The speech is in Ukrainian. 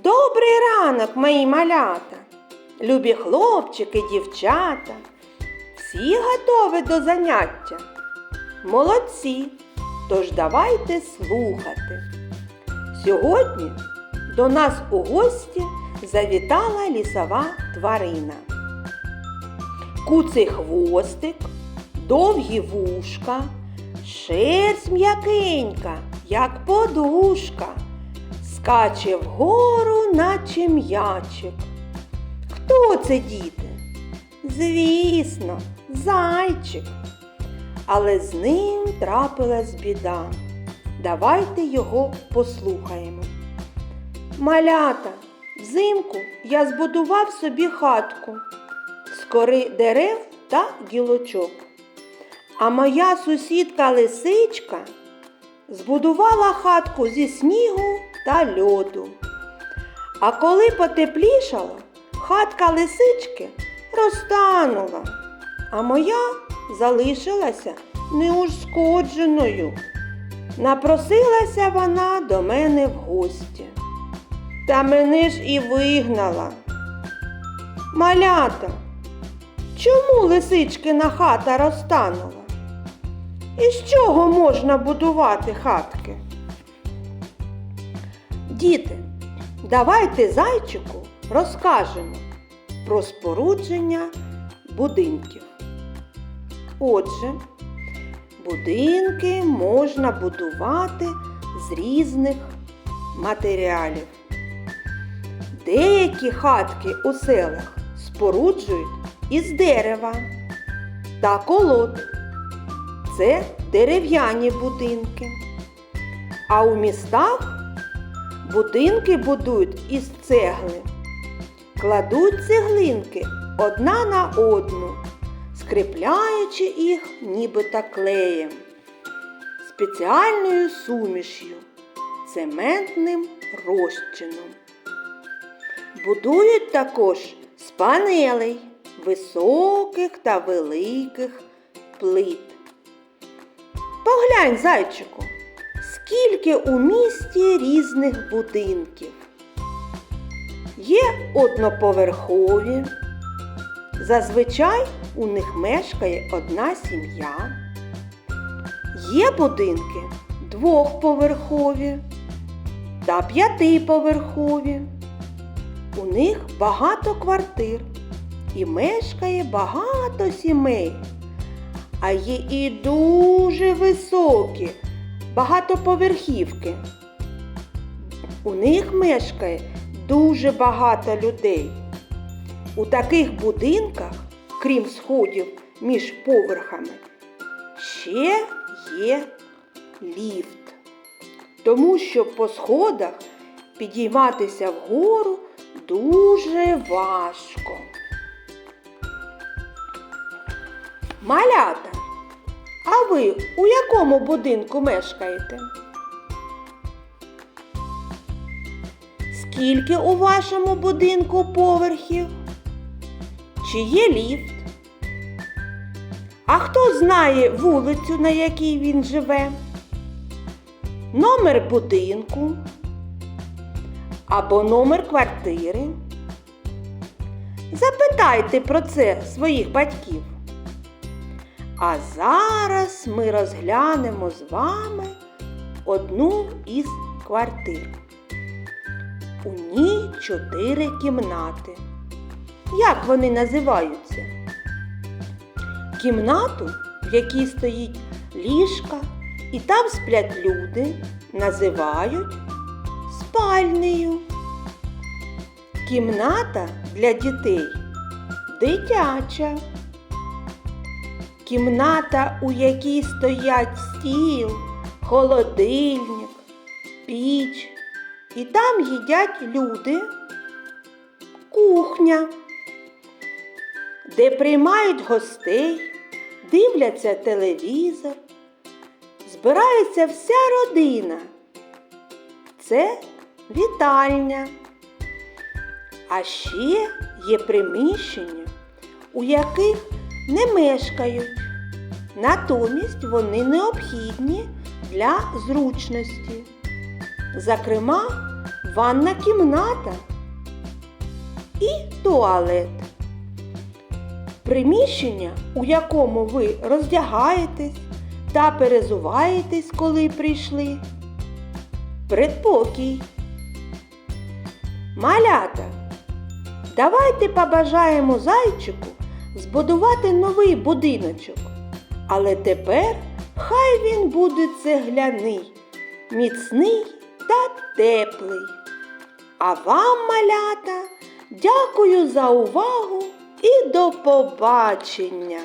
Добрий ранок, мої малята, любі хлопчики, дівчата. Всі готові до заняття? Молодці, тож давайте слухати. Сьогодні до нас у гості завітала лісова тварина. Куций хвостик, довгі вушка, шерсть м'якенька, як подушка, скаче вгору, наче м'ячик. Хто це, діти? Звісно, зайчик. Але з ним трапилась біда. Давайте його послухаємо. Малята, взимку я збудував собі хатку з кори дерев та гілочок. А моя сусідка лисичка збудувала хатку зі снігу та льоду. А коли потеплішало, хатка лисички розтанула, а моя залишилася неушкодженою. Напросилася вона до мене в гості. Та мене ж і вигнала. Малята, чому лисичкина хата розтанула? І з чого можна будувати хатки? Діти, давайте зайчику розкажемо про спорудження будинків. Отже, будинки можна будувати з різних матеріалів. Деякі хатки у селах споруджують із дерева та колод. Це дерев'яні будинки. А у містах будинки будують із цегли. Кладуть цеглинки одна на одну, скріпляючи їх нібито клеєм, спеціальною суміш'ю, цементним розчином. Будують також з панелей, високих та великих плит. Поглянь, зайчику, скільки у місті різних будинків. Є одноповерхові. Зазвичай у них мешкає одна сім'я. Є будинки двохповерхові та п'ятиповерхові. У них багато квартир і мешкає багато сімей. А є і дуже високі, багатоповерхівки. У них мешкає дуже багато людей. У таких будинках, крім сходів між поверхами, ще є ліфт. Тому що по сходах підійматися вгору дуже важко. Малята, а ви у якому будинку мешкаєте? Скільки у вашому будинку поверхів? Чи є ліфт? А хто знає вулицю, на якій він живе? Номер будинку або номер квартири? Запитайте про це своїх батьків. А зараз ми розглянемо з вами одну із квартир. У ній чотири кімнати. Як вони називаються? Кімнату, в якій стоїть ліжка і там сплять люди, називають спальнею. Кімната для дітей дитяча. Кімната, у якій стоять стіл, холодильник, піч, і там їдять люди, кухня, де приймають гостей, дивляться телевізор, збирається вся родина. Це вітальня. А ще є приміщення, у яких не мешкають. Натомість вони необхідні для зручності. Зокрема, ванна кімната і туалет. Приміщення, у якому ви роздягаєтесь та перезуваєтесь, коли прийшли. Предпокій. Малята. Давайте побажаємо зайчику збудувати новий будиночок. Але тепер хай він буде цегляний, міцний та теплий. А вам, малята, дякую за увагу і до побачення!